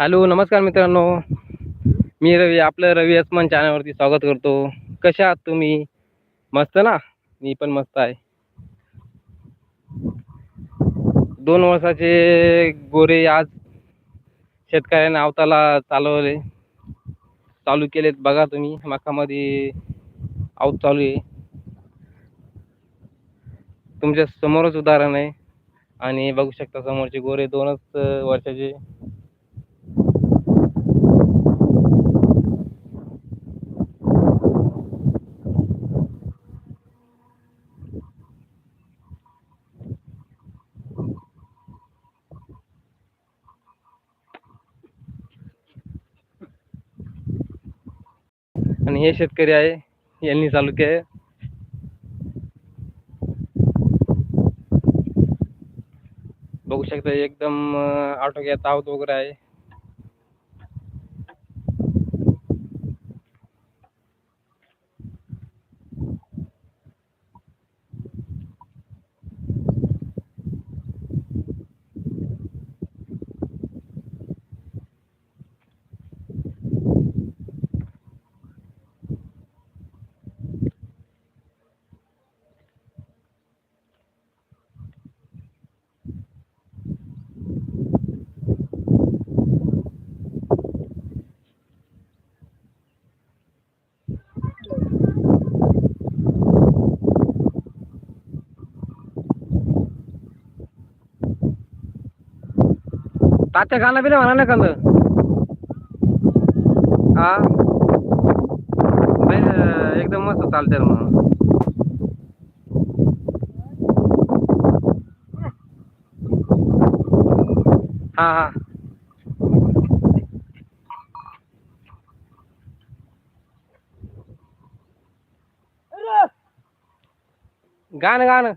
Hello नमस्कार मित्रांनो. मी रवी आपलं रवी अस्मान चॅनलवरती स्वागत करतो. कशा आहात तुम्ही? मस्त ना? मी पण मस्त आहे. दोन वर्षाचे गोरे आज शेतकऱ्याने आवताला चालवले. चालू केलेत बघा तुम्ही मकामध्ये आवत चालू आहे. तुमच्या समोरच उदाहरण आहे. आणि बघू शकता समोरचे गोरे दोनच वर्षाचे आणि हे शेतकरी आहे यांनी चालू केले बघू शकता एकदम आटोक्यात आवत वगैरे आहे. तात्या गाणं बिना म्हणा ना कंद हा? एकदम मस्त चालते मग हा हा. गाणं गाणं.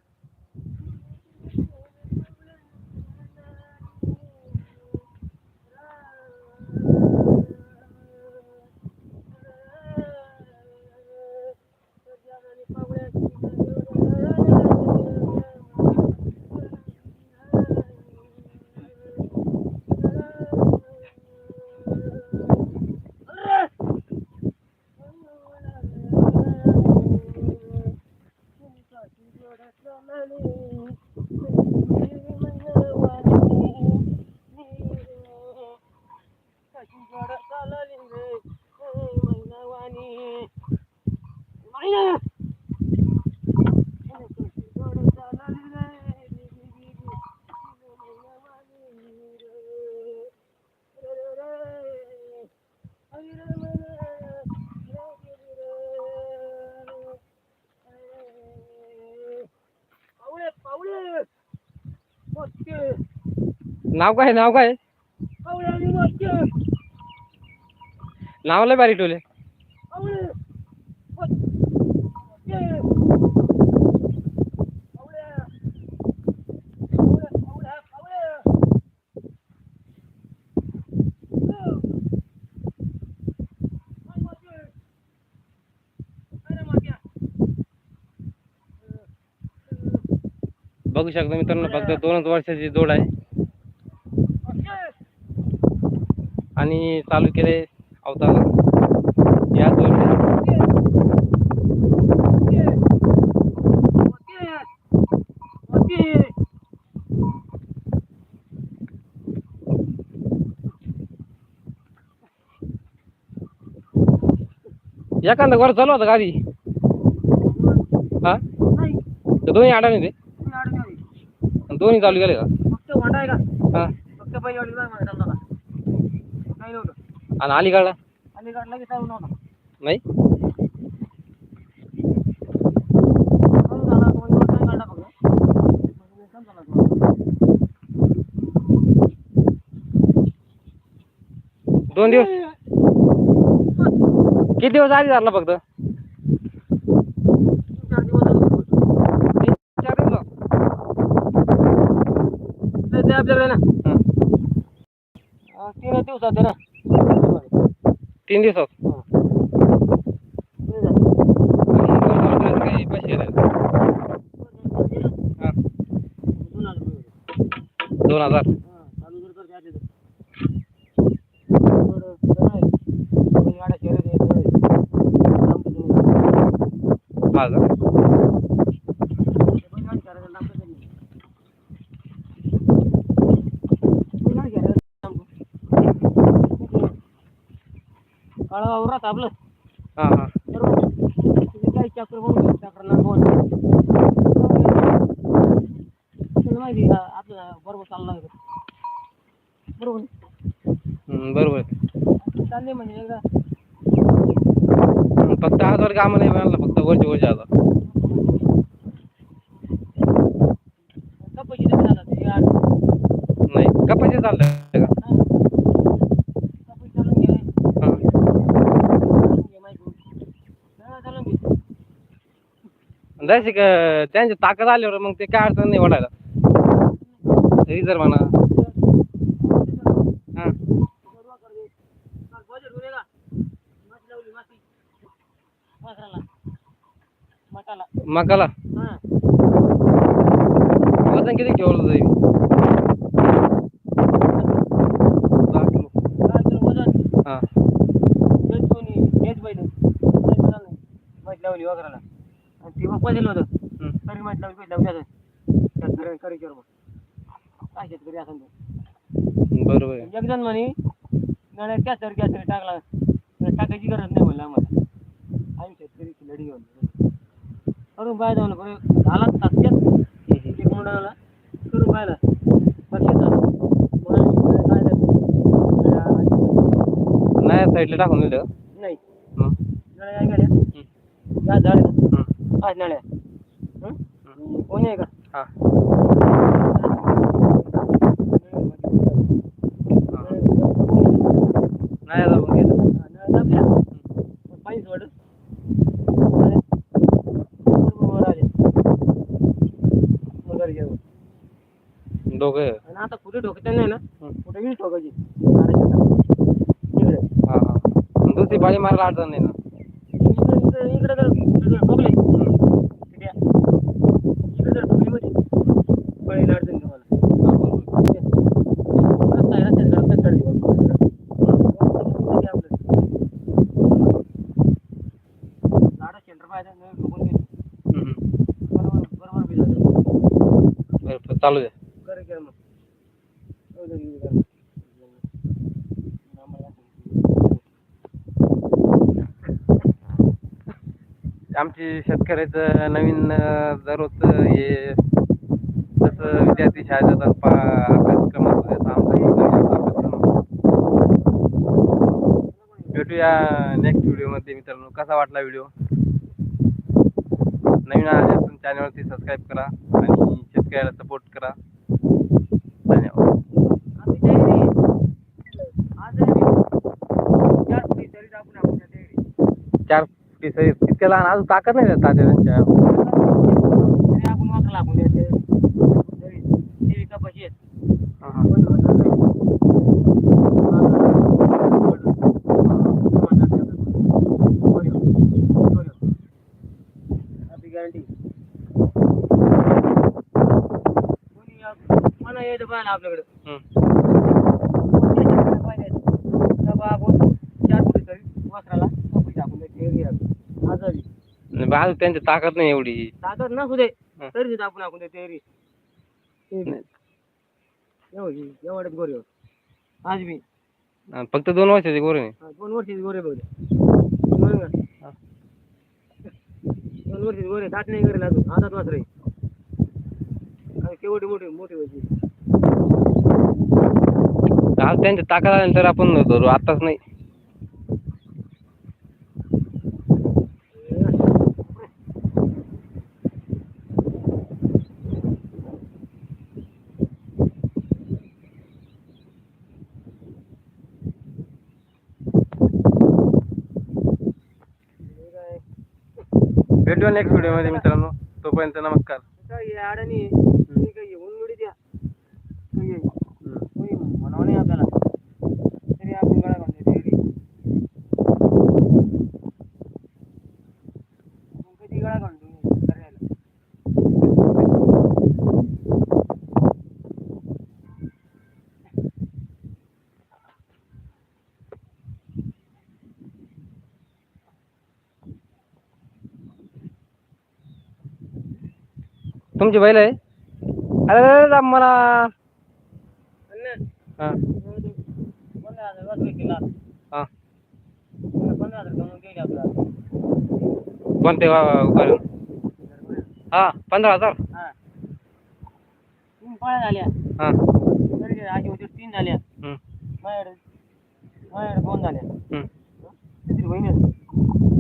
नाव काय नाव काय? नाव लय भारी ठेवले. बघू शकता मित्रांनो फक्त दोनच वर्षाची जोड आहे. आणि चालू केले अवतार. या दोन एखादा वर चालू होता गाडी हा? दोन्ही अडाणी ते दोन्ही चालू केले का? हा. आणि अलीकडला? नाही? दोन दिवस. किती दिवस आधी झाला फक्त? चार दिवस आपल्याकडे ना. हं. तीन दिवसात आहे ना. तीन दिवसात काही पैसे नाही. हा. दोन हजार चालू जर करते हा का काळा वावरात आपलं. हा हा. बरोबर. तुझी काय चक्र म्हणून चक्र ना बोल तुला माहिती का आपलं बरोबर चालला बरोबर हम्म, बरोबर चालले म्हणजे एकदा. हम्म, फक्त आजवर कामं नाही मिळालं फक्त वरचे वरचे आता कपाशी झाला ते आठ नाही कपाशी चाललंय का कपाशी चालून घे हा. चालून घे माहिती हा, चालून घे जशी का त्यांची ताकद आल्यावर मग ते काय अडचण नाही ओढायला. रिझर्व म्हणा. हा. मकाला. वजन किती ठेवलं जाईल दहा किलो हा. मग बजेल होतं. तरी लावली असं. शेतकरी- करी कर मग. काय शेतकरी असेल तो. बरोबर एक जण म्हणे नळ्यात कॅसर कॅसर टाकला टाकायची गरज नाही म्हणलं आम्हाला. आम्ही शेतकरी लढी घेऊन करून पाहिजे म्हणलं बरं झाला तात्यात एक मुलाला करून पाहिला. नाही साईडला टाकून दिलं. नाही. नळ्या. जा झाड हं? हा बरोबर आले मग घरी गेलो दोघं आणि आता कुठे ठोकता नाही ना. कुठे ठोकायची हा हा दुसरी पाळी मारायला अडचण नाही ना इकडे इकडे जर इकडे ठोकले ठीक आहे. इकडे जर ठोकली मध्ये पळीला अडचण तुम्हाला रस्ता आहे रस्त्यात रस्त्यात काढली आपलं झाडं शेंटर पाहिजे नाही ठोकून गेली. हम्म. बरोबर बरोबर बी झालं बरं चालू दे कर कर मग. जाऊ दे, जाऊ दे. आम्हाला आमची शेतकऱ्याचं नवीन दररोज हे जसं विद्यार्थी शाळेत जातात पा अभ्यासक्रम असतो त्याचा आमचा एक नवीन अभ्यासक्रम भेटूया नेक्स्ट व्हिडिओमध्ये मित्रांनो. कसा वाटला व्हिडिओ नवीन आले असून चॅनलवरती सबस्क्राईब करा आणि शेतकऱ्याला सपोर्ट करा. धन्यवाद. चार फुटी सरी तितक्या लहान अजून ताकद नाही देत तात्या त्यांच्या तरी आपण वाकला लागून द्यायचे तरी देवी कपाशी आहेत हा, हा. कोणी म्हणणार नाही. म्हणणार नाही आता. वर येऊ. वर येऊ. आपली गॅरंटी कोणी आप- मला यायचं पाहिजे आपल्याकडे. हम्म. ताकद आणि बा- अजून त्यांची ताकद नाही एवढी. नसू दे हं. तरी सुद्धा आपण आपण तयारी नाही. एवढ्यात गोरे आज मी. फक्त दोन वर्षाची गोरे दोन वर्षाची गोरे बघ. दोन. दोन वर्षाची गोरे दात नाही करेल अजून. हातात वासरे केवढी मोठी मोठी व्हायची आज त्यांची ताकद आल्यानंतर आपण धरू आताच नाही. भेटूया नेक्स्ट व्हिडिओमध्ये मित्रांनो. तोपर्यंत नमस्कार काय अडाणी हे काही येऊन मिळी द्या काही कोणी म्हणावं नाही आपल्याला. तरी आपण गळा घालतो मग कधी गळा म्हणतो तुमची बैल आहे? अरे अरे, अरे, मला. हा. हा. कोणते हा पंधरा हजार. हा. झाल्या हा आजी होती तीन झाल्या माझ्याकडे दोन झाल्या. किती बहिणी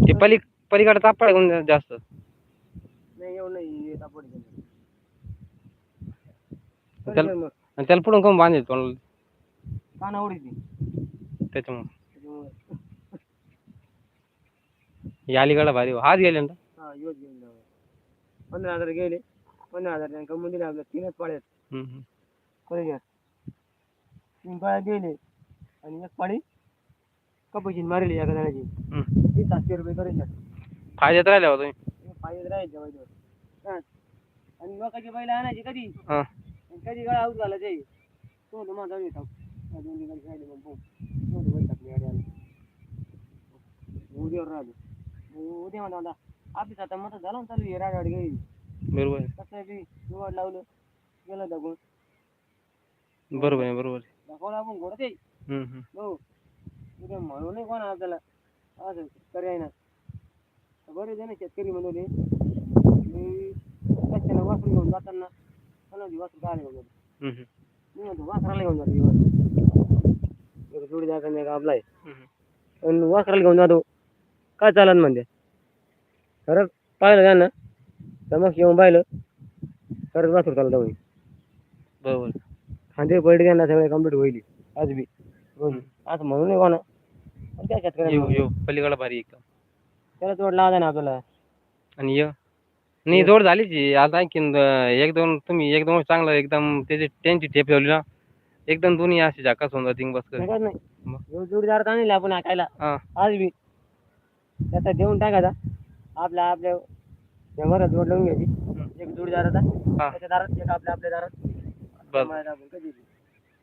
ते पली पलीकडे तापड कोण जास्त? नाही एवढं नाही आपण त्याला आणि त्याला पुढून कोण बांधेल तोंडाला? काना उडीची त्याच्यामुळे. त्याच्यामुळे. हे अलीकडे भारी हो. हात गेले ना? हा योच घेऊन जाऊ पंधरा हजार गेले. पंधरा हजार त्यांनी कमवून दिले आपल्या तीनच पाळ्यात. हम्म, हम्म. खरं घ्या तीन पाळ्या गेले. आणि एक पाळी कपाशी मारली एका जणाची हम्म. ती सातशे रुपये करायच्या फायद्यात राहिले हो तुम्ही फायदे राहायचे बैल आणि लोकांची बैल आणायची कधी? हा. आणि कधी गळा आऊट झाला ते तो तो माझा येतो. उद्यावर राहिलो उद्या म्हणा आता आपली आता मत झाला ना चालू आहे राड गेली बरोबर. कसं बी निवड लावलं गेलं दाखवून बरोबर आहे बरोबर. दाखवलं आपण घोडत हम्म. हो उद्या म्हणू नाही कोण आपल्याला असं आहे ना आहे ना शेतकरी म्हणून मी कशाला वासरू घेऊन जाताना कोणाची वासरू काय घेऊन जातो. मी म्हणतो वासराला घेऊन जातो जोडी जागा नाही आपला. पण वासराला घेऊन जातो. काय चालन म्हणते? खरंच पाहिलं का ना समक्ष येऊन पाहिलं. खरंच वासरू चालत होईल बरोबर. खांदे पडले ना सगळे कंप्लीट होईल. आज बी. रोज असं म्हणून नाही कोणा. पण येऊ येऊ. पलीकडे भारी एकदम. त्याला तोड लावा ना आपल्याला. आणि ये. नाही जोड झालीच. आता आणखीन एक दोन तुम्ही एक दोन चांगलं एकदम त्याची त्यांची टेप ठेवली ना. एकदम दोन्ही अशी झाकास होऊन जातील बस कधी नाही नाही. मग? जो जोडीदार आणले आपण हाकायला हा. आज बी. त्याचा देऊन टाकायचा आपल्या आपल्या त्या घरात जोड लावून घ्यायची एक जोडीदार आता हा. त्याच्या दारात एक आपल्या आपल्या दारात. बस आपण कधी बी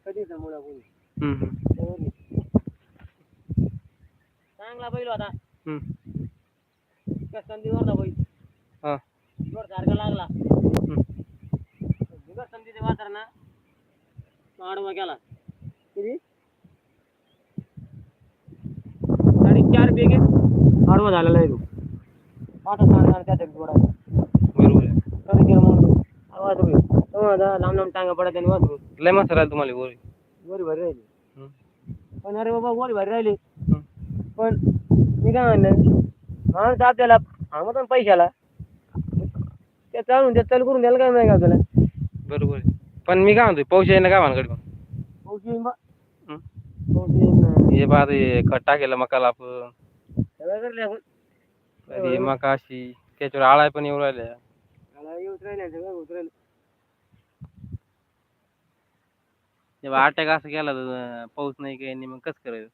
कधी आपण हम्म, हम्म. त्यावर नाही. चांगला बैल होता हम्म. ना बैल. हा. जोड सारखा लागला. हम्म. बिगर संधीचे वासर ना आडवा केला किती? साडेचार बेगे. आडवा झालेला आहे तो. पाठच सांगणार त्याच्या जोडायला बरोबर आहे. कधी केलं लांब लांब टांगा पडत आणि वासरू लय मस्त राहील तुम्हाला गोरी. गोरी भारी राहिली. पण अरे बाबा गोरी भारी राहिली. पण मी काय म्हणलं माणूस आपल्याला आम्हाला पैशाला. ते चालून ते चालू करून द्यायला काय नाही का आपल्याला. बरोबर आहे. पण मी काय म्हणतोय पाऊस येईना काय मग पाऊस येईन बा. पाऊस येईन. हे बाद हे खत टाकेलं मकाला आपण. सगळं करले आपण. हे मका अशी त्याच्यावर आळाय पण येऊ राहिल्या. मला येऊच राहिले सगळं होत राहिलं. जेव्हा अटॅक असं केला तर पाऊस नाही काही नाही मग कसं करायचं?